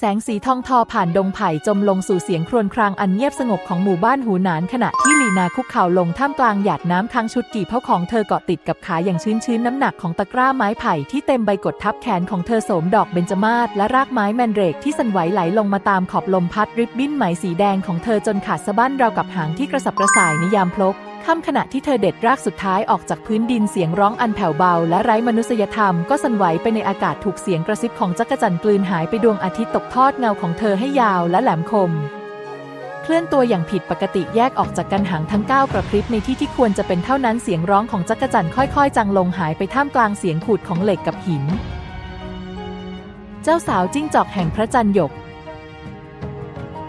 แสงสีทองทอผ่านดงไผ่จมลงสู่เสียงครวญครางอันเงียบสงบของหมู่บ้านหูหนานขณะที่ลีนาคุกเข่าลงท่ามกลางหยาดน้ำค้างชุดกี่เพราของเธอเกาะติดกับขาอย่างชื้นชื้นๆน้ำหนักของตะกร้าไม้ไผ่ที่เต็มใบกดทับแขนของเธอโสมดอกเบญจมาศและรากไม้แมนเรกที่สั่นไหวไหลลงมาตามขอบลมพัดริบบิ้นไหมสีแดงของเธอจนขาดสะบั้นราวกับหางที่กระสับกระส่ายในยามพลบ ค่ำขณะที่เธอเด็ดรากสุดท้ายออกจากพื้นดินเสียงร้องอันแผ่วเบา และไร้มนุษยธรรมก็สั่นไหวไปในอากาศถูกเสียงกระซิบของจักรจันทร์กลืนหายไปดวงอาทิตย์ตกทอดเงาของเธอให้ยาวและแหลมคม เคลื่อนตัวอย่างผิดปกติแยกออกจากกันหางทั้งก้าวกระพริบในที่ที่ควรจะเป็นเท่านั้นเสียงร้องของจักรจันทร์ค่อยๆ จางลงหายไปท่ามกลางเสียงขูดของเหล็กกับหิน เจ้าสาวจิ้งจอกแห่งพระจันทร์หยก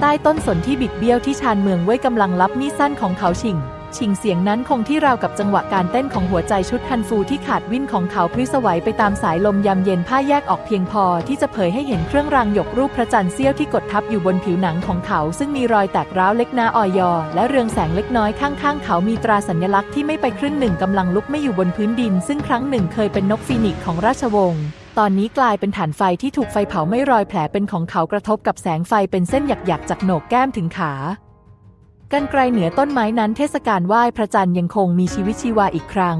ใต้ต้นสนที่บิดเบี้ยวที่ชานเมืองเว้กำลังรับมีดสั้นของเขาชิง ชิงเสียงนั้นคงที่ราวกับจังหวะการเต้นของหัวใจชุดฮันฟูที่ขาดวิ่นของเขาพริ้วสวัยไปตามสายลมยามเย็นผ้าแยกออกเพียงพอที่จะเผยให้เห็นเครื่องรางหยกรูปพระจันทร์เสี้ยวที่กดทับอยู่บนผิวหนังของเขา ซึ่งมีรอยแตกร้าวเล็กน้าออยอ และเรืองแสงเล็กน้อยข้างๆ เขามีตราสัญลักษณ์ที่ไม่ไปครึ่งหนึ่งกำลังลุกไม่อยู่บนพื้นดิน ซึ่งครั้งหนึ่งเคยเป็นนกฟีนิกซ์ของราชวงศ์ตอนนี้กลายเป็นฐานไฟที่ถูกไฟเผาไม่รอยแผลเป็นของเขากระทบกับแสงไฟเป็นเส้นหยักๆจากโหนกแก้มถึงขา กันไกลเหนือต้นไม้นั้นเทศกาลไหว้พระจันทร์ยังคงมีชีวิตชีวาอีกครั้ง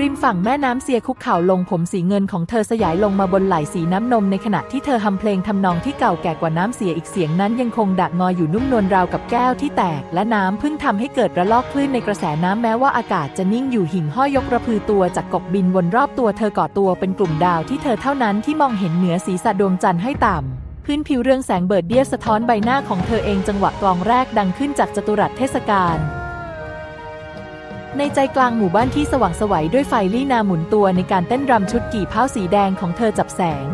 ริมฝั่งแม่น้ำเสียคุกเข่าลงผมสีเงินของเธอสยายลงมาบนไหล่สีน้ำนมในขณะที่เธอทำเพลงทำนองที่เก่าแก่กว่าน้ำเสียอีกเสียงนั้นยังคงดักงออยู่นุ่มนวลราวกับแก้วที่แตก และน้ำเพิ่งทำให้เกิดระลอกคลื่นในกระแสน้ำแม้ว่าอากาศจะนิ่งอยู่หิ่งห้อยยกระพือตัวจากกบบินวนรอบตัวเธอก่อตัวเป็นกลุ่มดาวที่เธอเท่านั้นที่มองเห็นเหนือศีรษะดวงจันทร์ให้ต่ำ พื้นผิวเรืองแสงเบิดเดียสะท้อนใบหน้าของเธอเองจังหวะกลองแรกดังขึ้นจากจตุรัสเทศกาลในใจกลางหมู่บ้านที่สว่างสวัยด้วยไฟลี่นาหมุนตัวในการเต้นรำชุดกี่เผาสีแดงของเธอจับแสง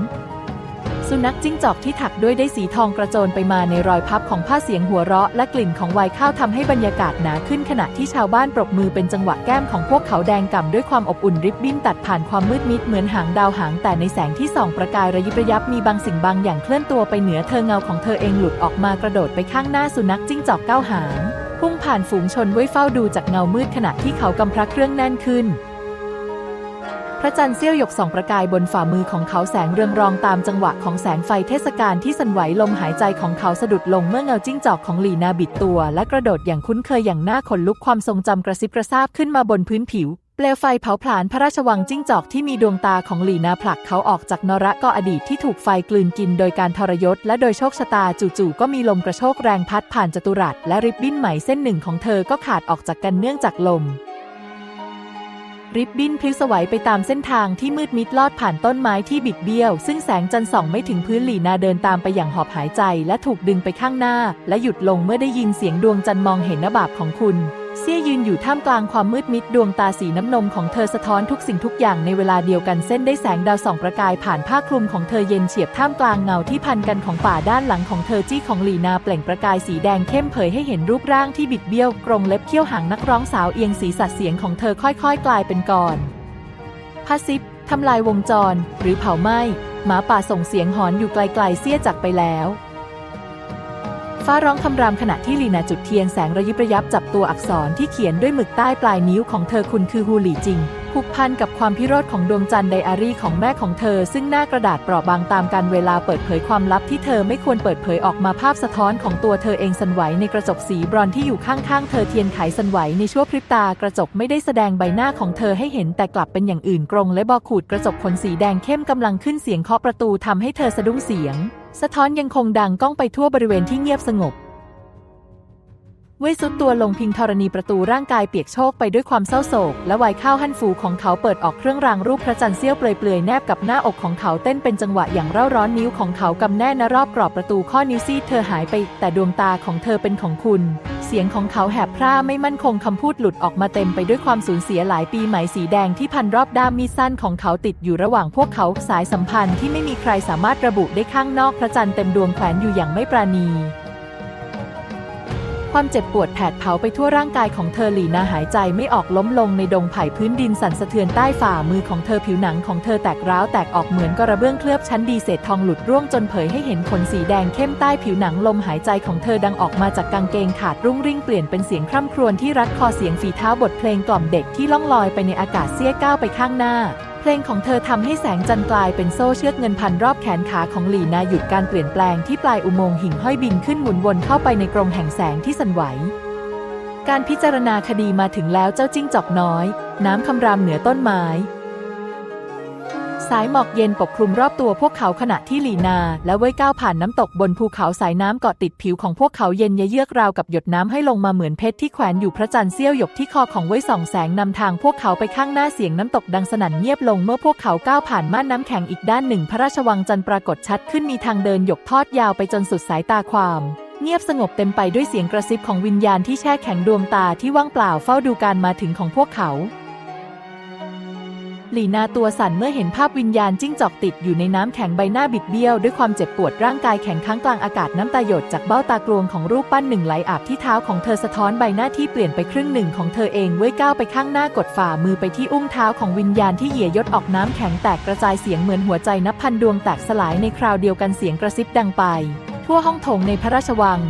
สุนัขจิ้งจอกที่ถักด้วยได้สีทองกระโจนไปมาในรอยพับของผ้าเสียงหัวเราะและกลิ่นของไวน์ข้าวทำให้บรรยากาศหนาขึ้นขณะที่ชาวบ้านปรบมือเป็นจังหวะแก้มของพวกเขาแดงก่ำด้วยความอบอุ่นริบบิ้นตัดผ่านความมืดมิดเหมือนหางดาวหาง แต่ในแสงที่ส่องประกายระยิบระยับมีบางสิ่งบางอย่างเคลื่อนตัวไปเหนือเธอเงาของเธอเองหลุดออกมากระโดดไปข้างหน้าสุนัขจิ้งจอกก้าวหางพุ่งผ่านฝูงชนไว้เฝ้าดูจากเงามืดขณะที่เขากำพระเครื่องแน่นขึ้น ระจันทร์เสี้ยวหยกส่องประกายบนฝ่ามือของเขาแสงเรืองรองตามจังหวะของแสงไฟเทศกาลที่สั่นไหวลมหายใจของเขาสะดุดลงเมื่อเงาจิ้งจอกของหลีนาบิดตัว และกระโดดอย่างคุ้นเคยอย่างน่าขนลุกความทรงจำกระซิบกระซาบขึ้นมาบนพื้นผิว เปลวไฟเผาผลาญพระราชวังจิ้งจอกที่มีดวงตาของหลีนาผลักเขาออกจากนรกอดีตที่ถูกไฟกลืนกินโดยการทรยศ และโดยโชคชะตาจู่ๆก็มีลมกระโชกแรงพัดผ่านจัตุรัสและริบบิ้นไหมเส้นหนึ่งของเธอก็ขาดออกจากกันเนื่องจากลม ริบบิ้นพลิ้วสวัยไปตามเส้นทางที่มืดมิดลอดผ่านต้นไม้ที่บิดเบี้ยว ซึ่งแสงจันทร์ส่องไม่ถึงพื้นหลีนาเดินตามไปอย่างหอบหายใจ และถูกดึงไปข้างหน้า และหยุดลงเมื่อได้ยินเสียงดวงจันทร์มองเห็นนบาบของคุณ เสี่ยยืนอยู่ท่ามกลางความมืดมิดดวงตาสีน้ำนมของเธอสะท้อนทุกสิ่งทุกอย่างในเวลาเดียวกันเส้นได้แสงดาวส่องประกายผ่านผ้าคลุมของเธอเย็นเฉียบท่ามกลางเงาที่พันกันของป่าด้านหลังของเธอจี้ของหลีนาเปล่งประกายสีแดงเข้มเผยให้เห็นรูปร่างที่บิดเบี้ยวกรงเล็บเขี้ยวหางนักร้องสาวเอียงสีสัดเสียงของเธอค่อยๆ กลายเป็นกรพาซิฟทำลายวงจร หรือเผาไหม้หมาป่าส่งเสียงหอนอยู่ไกลๆเสี้ยจากไปแล้ว ฟ้าร้องคำรามขณะที่ลีนาจุดเทียนแสงระยิบระยับจับตัวอักษรที่เขียนด้วยหมึกใต้ปลายนิ้วของเธอคุณคือฮูหลี่จริงผูกพันกับความพิโรธของดวงจันทร์ไดอารี่ของแม่ของเธอ ซึ่งหน้ากระดาษเปราะบางตามการเวลาเปิดเผยความลับที่เธอไม่ควรเปิดเผยออกมาภาพสะท้อนของตัวเธอเองสันไหวในกระจกสีบรอนที่อยู่ข้างๆ เธอเทียนไขสันไหวในชั่วพริบตากระจกไม่ได้แสดงใบหน้าของเธอให้เห็นแต่กลับเป็นอย่างอื่นกรงและบอขูดกระจกขนสีแดงเข้มกำลังขึ้นเสียงเคาะประตูทำให้เธอสะดุ้งเสียง สะท้อนยังคงดังก้องไปทั่วบริเวณที่เงียบสงบ เว่ยซุดตัวลงพิงธรณีประตูร่างกายเปียกโชกไปด้วยความเศร้าโศก และวัยข้าวหั่นฟูของเขาเปิดออกเครื่องรางรูปพระจันทร์เสี้ยวเปลือยๆแนบกับหน้าอกของเขาเต้นเป็นจังหวะอย่างเร่าร้อนนิ้วของเขากำแน่นรอบกรอบประตูข้อนิ้วซีดเธอหายไป แต่ดวงตาของเธอเป็นของคุณ สียงของเขาแหบพร่าไม่มั่นคงคำพูดหลุดออกมาเต็มไปด้วยความสูญเสียหลายปีไหมสีแดงที่พันรอบด้ามมีดสั้นของเขาติดอยู่ระหว่างพวกเขาสายสัมพันธ์ที่ไม่มีใครสามารถระบุได้ข้างนอกพระจันทร์เต็มดวงแขวนอยู่อย่างไม่ปราณี ความเจ็บปวดแผดเผาไปทั่วร่างกายของเธอหลีนาหายใจไม่ออกล้มลงในดงไผ่พื้นดินสั่นสะเทือนใต้ฝ่ามือของเธอผิวหนังของเธอแตกร้าวแตกออกเหมือนกระเบื้องเคลือบชั้นดีเศษทองหลุดร่วงจนเผยให้เห็นขนสีแดงเข้มใต้ผิวหนังลมหายใจของเธอดังออกมาจากกางเกงขาดรุ่งริ่งเปลี่ยนเป็นเสียงคร่ำครวญที่รัดคอเสียงฝีเท้าบทเพลงกล่อมเด็กที่ล่องลอยไปในอากาศเสี้ยก้าวไปข้างหน้า เพลงของเธอทำให้แสงจันทร์กลายเป็นโซ่เชือกเงินพันรอบแขนขาของหลีนาหยุดการเปลี่ยนแปลงที่ปลายอุโมงค์หิ่งห้อยบินขึ้นหมุนวนเข้าไปในกรงแห่งแสงที่สั่นไหว การพิจารณาคดีมาถึงแล้วเจ้าจิ้งจอกน้อย น้ำคำรามเหนือต้นไม้ สายหมอกเย็นปกคลุมรอบตัวพวกเขาขณะที่หลีนา และเว้ยก้าวผ่านน้ำตกบนภูเขาสายน้ำเกาะติดผิวของพวกเขาเย็นเยือกราวกับหยดน้ำให้ลงมาเหมือนเพชรที่แขวนอยู่พระจันทร์เสี้ยวหยกที่คอของเว้ยส่องแสงนำทางพวกเขาไปข้างหน้าเสียงน้ำตกดังสนั่นเงียบลงเมื่อพวกเขาก้าวผ่านม่านน้ำแข็งอีกด้านหนึ่ง พระราชวังจันทร์ปรากฏชัดขึ้นมีทางเดินหยกทอดยาวไปจนสุดสายตาความเงียบสงบเต็มไปด้วยเสียงกระซิบของวิญญาณที่แช่แข็งดวงตาที่ว่างเปล่าเฝ้าดูการมาถึงของพวกเขา ลีนาตัวสั่นเมื่อเห็นภาพวิญญาณจิ้งจอกติดอยู่ในน้ำแข็งใบหน้าบิดเบี้ยว ด้วยความเจ็บปวดร่างกายแข็งค้างกลางอากาศน้ำตาหยดจากเบ้าตากรวงของรูปปั้นหนึ่งไหลอาบที่เท้าของเธอสะท้อนใบหน้าที่เปลี่ยนไปครึ่งหนึ่งของเธอเองเว้ยก้าวไปข้างหน้ากดฝ่ามือไปที่อุ้งเท้าของวิญญาณที่เหยียยดออกน้ำแข็งแตกกระจายเสียงเหมือนหัวใจนับพันดวงแตกสลายในคราวเดียวกันเสียงกระซิบดังไป ทั่วห้องโถงในพระราชวัง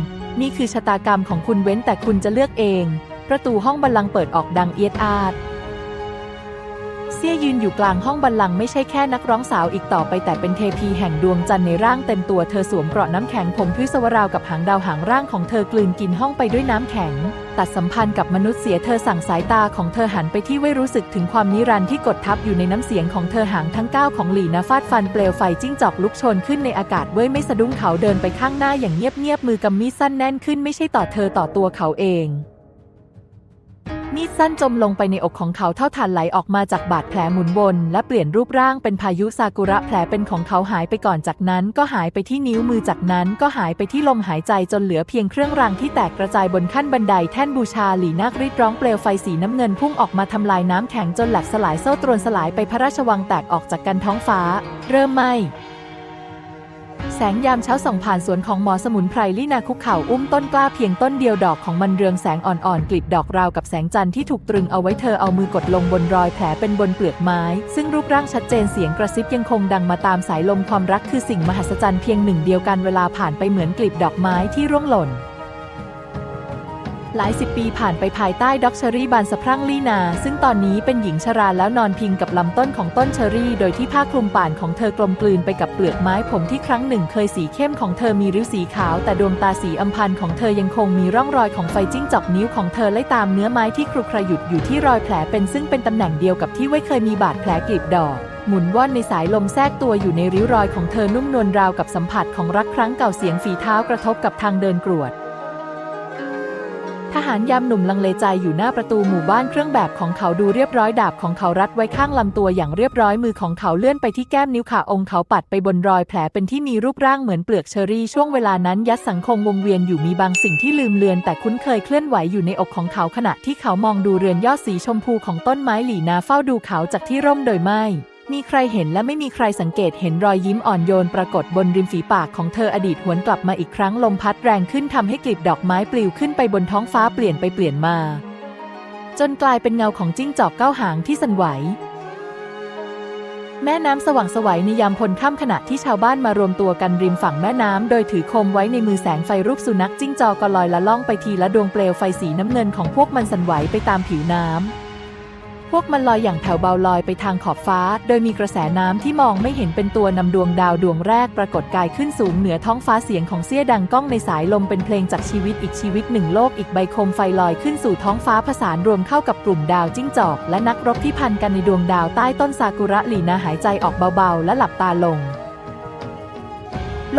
นี่คือชะตากรรมของคุณเว้นแต่คุณจะเลือกเอง ประตูห้องบัลลังก์เปิดออกดังเอียดอาด เซี่ยยืนอยู่กลางห้องบัลลังก์ไม่ใช่แค่นักร้องสาวอีกต่อไปแต่เป็นเทพีแห่งดวงจันทร์ในร่างเต็มตัวเธอสวมเกราะน้ำแข็งผมพิศวราวกับหางดาวหางร่างของเธอกลืนกินห้องไปด้วยน้ำแข็ง ตัดสัมพันธ์กับมนุษย์เสียเธอสั่งสายตาของเธอหันไปที่ไว้รู้สึกถึงความนิรันดร์ที่กดทับอยู่ในน้ำเสียงของเธอหางทั้งก้าวของหลีนาฟาดฟันเปลวไฟจิ้งจอกลุกโชนขึ้นในอากาศเว้ยไม่สะดุ้งเขาเดินไปข้างหน้าอย่างเงียบๆมือกำมีดสั้นแน่นขึ้นไม่ใช่ต่อเธอต่อตัวเขาเอง มีดสั้นจมลงไปในอกของเขาเท่าฐานไหลออกมาจากบาดแผลหมุนวนและเปลี่ยนรูปร่างเป็นพายุซากุระแผลเป็นของเขาหายไปก่อนจากนั้น ก็หายไปที่นิ้วมือจากนั้นก็หายไปที่ลมหายใจจนเหลือเพียงเครื่องรางที่แตกกระจายบนขั้นบันไดแท่นบูชาหลีนาครีดร้องเปลวไฟสีน้ำเงินพุ่งออกมาทำลายน้ำแข็งจนแหลกสลายโซ่ตรวนสลายไปพระราชวังแตกออกจากกันท้องฟ้า เริ่มไหม แสงยามเช้าส่องผ่านสวนของหมอสมุนไพรลี่นาคุกเข่าอุ้มต้นกล้าเพียงต้นเดียวดอกของมันเรืองแสงอ่อนๆกลีบดอกราวกับแสงจันทร์ที่ถูกตรึงเอาไว้เธอเอามือกดลงบนรอยแผลเป็นบนเปลือกไม้ ซึ่งรูปร่างชัดเจนเสียงกระซิบยังคงดังมาตามสายลมความรักคือสิ่งมหัศจรรย์เพียงหนึ่งเดียวกันเวลาผ่านไปเหมือนกลีบดอกไม้ที่ร่วงหล่น หลายสิบปีผ่านไปภายใต้ด็อกเชอรี่บานสะพรั่งลี่นา ซึ่งตอนนี้เป็นหญิงชราแล้วนอนพิงกับลำต้นของต้นเชอรี่ โดยที่ผ้าคลุมป่านของเธอกลมกลืนไปกับเปลือกไม้ผมที่ครั้งหนึ่งเคยสีเข้มของเธอมีริ้วสีขาว แต่ดวงตาสีอำพันของเธอยังคงมีร่องรอยของไฟจิ้งจอกนิ้วของเธอไล่ตามเนื้อไม้ที่ครุขระหยุดอยู่ที่รอยแผลเป็นซึ่งเป็นตำแหน่งเดียวกับที่ไว้เคยมีบาดแผลกลีบดอกหมุนว่อนในสายลมแทรกตัวอยู่ในริ้วรอยของเธอนุ่มนวลราวกับสัมผัสของรักครั้งเก่าเสียงฝีเท้ากระทบกับทางเดินกรวด ทหารยามหนุ่มลังเลใจอยู่หน้าประตูหมู่บ้านเครื่องแบบของเขาดูเรียบร้อยดาบของเขารัดไว้ข้างลำตัวอย่างเรียบร้อยมือของเขาเลื่อนไปที่แก้มนิ้วขาองค์เขาปัดไปบนรอยแผลเป็นที่มีรูปร่างเหมือนเปลือกเชอรี่ช่วงเวลานั้นยัดสังคมวงเวียนอยู่มีบางสิ่งที่ลืมเลือน แต่คุ้นเคยเคลื่อนไหวอยู่ในอกของเขาขณะที่เขามองดูเรือนยอดสีชมพูของต้นไม้หลีนาเฝ้าดูเขาจากที่ร่มโดยไม่ มีใครเห็นและไม่มีใครสังเกตเห็นรอยยิ้มอ่อนโยนปรากฏบนริมฝีปากของเธออดีตหวนกลับมาอีกครั้งลมพัดแรงขึ้นทำให้กลีบดอกไม้ปลิวขึ้นไปบนท้องฟ้าเปลี่ยนไปเปลี่ยนมา จนกลายเป็นเงาของจิ้งจอกเก้าหางที่สั่นไหว แม่น้ำสว่างสวัยในยามพลค่ำขณะที่ชาวบ้านมารวมตัวกันริมฝั่งแม่น้ำโดยถือโคมไว้ในมือแสงไฟรูปสุนัขจิ้งจอกก็ลอยละล่องไปทีละดวงเปลวไฟสีน้ำเงินของพวกมันสั่นไหวไปตามผิวน้ำ วกมันลอยอย่างแผ่วเบาลอยไปทางขอบฟ้า โดยมีกระแสน้ำที่มองไม่เห็นเป็นตัวนำดวงดาวดวงแรกปรากฏกายขึ้นสูงเหนือท้องฟ้าเสียงของเสี้ยดังก้องในสายลมเป็นเพลงจากชีวิตอีกชีวิตหนึ่งโลกอีกใบคมไฟลอยขึ้นสู่ท้องฟ้าผสานรวมเข้ากับกลุ่มดาวจิ้งจอก และนักรบที่พันกันในดวงดาวใต้ต้นซากุระหลีนาหายใจออกเบาๆ และหลับตาลง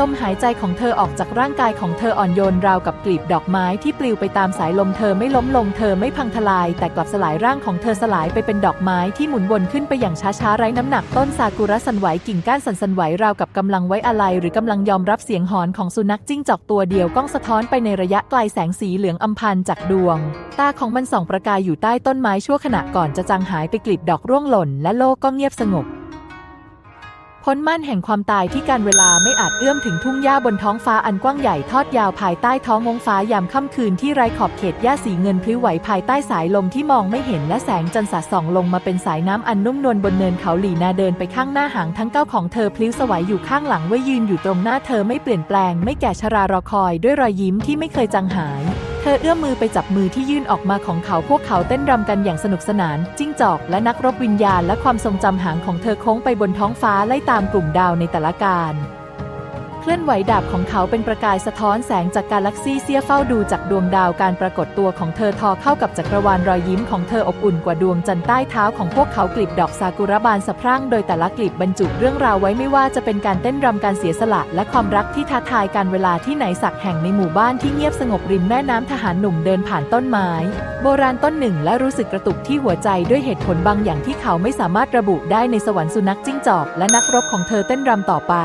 ลมหายใจของเธอออกจากร่างกายของเธออ่อนโยนราวกับกลีบดอกไม้ที่ปลิวไปตามสายลมเธอไม่ล้มลงเธอไม่พังทลาย แต่กลับสลายร่างของเธอสลายไปเป็นดอกไม้ที่หมุนวนขึ้นไปอย่างช้าๆไร้น้ำหนักต้นซากุระสันไหวกิ่งก้านสันสันไหวราวกับกำลังไว้อะไรหรือกำลังยอมรับเสียงหอนของสุนัขจิ้งจอกตัวเดียวก้องสะท้อนไปในระยะไกลแสงสีเหลืองอำพันจากดวง ตาของมันส่องประกายอยู่ใต้ต้นไม้ชั่วขณะก่อนจะจางหายไปกลีบดอกร่วงหล่นและโลกก็เงียบสงบ พ้นม่านแห่งความตายที่การเวลาไม่อาจเอื้อมถึงทุ่งหญ้าบนท้องฟ้าอันกว้างใหญ่ทอดยาวภายใต้ท้องมงฟ้ายามค่ำคืนที่ไร้ขอบเขตหญ้าสีเงินพลิ้วไหวภายใต้สายลมที่มองไม่เห็นและแสงจันทร์สาดส่องลงมาเป็นสายน้ำอันนุ่มนวลบนเนินเขาหลีนาเดินไปข้างหน้าหางทั้งเก้าของเธอพลิ้วสวายอยู่ข้างหลังไว้ยืนอยู่ตรงหน้าเธอไม่เปลี่ยนแปลง ไม่แก่ชรารอคอยด้วยรอยยิ้มที่ไม่เคยจางหาย ธอเอื้อมมือไปจับมือที่ยื่นออกมาของเขาพวกเขาเต้นรำกันอย่างสนุกสนาน จิ้งจอกและนักรบวิญญาณและความทรงจำหางของเธอโค้งไปบนท้องฟ้าไล่ตามกลุ่มดาวในแต่ละการ เคลื่อนไหวดาบของเขาเป็นประกายสะท้อนแสงจากกาแล็กซี่เสียเฝ้าดูจากดวงดาวการปรากฏตัวของเธอทอเข้ากับจักรวาลรอยยิ้มของเธออบอุ่นกว่าดวงจันทร์ใต้เท้าของพวกเขากลีบดอกซากุระบานสะพรั่งโดยแต่ละกลีบบรรจุเรื่องราวไว้ไม่ว่าจะเป็นการเต้นรำการเสียสละและความรักที่ท้าทายการเวลาที่ไหนสักแห่งในหมู่บ้านที่เงียบสงบริมแม่น้ำทหารหนุ่มเดินผ่านต้นไม้ โบราณต้นหนึ่งและรู้สึกกระตุกที่หัวใจด้วยเหตุผลบางอย่างที่เขาไม่สามารถระบุได้ในสวรรค์สุนัขจิ้งจอกและนักรบของเธอเต้นรำต่อไป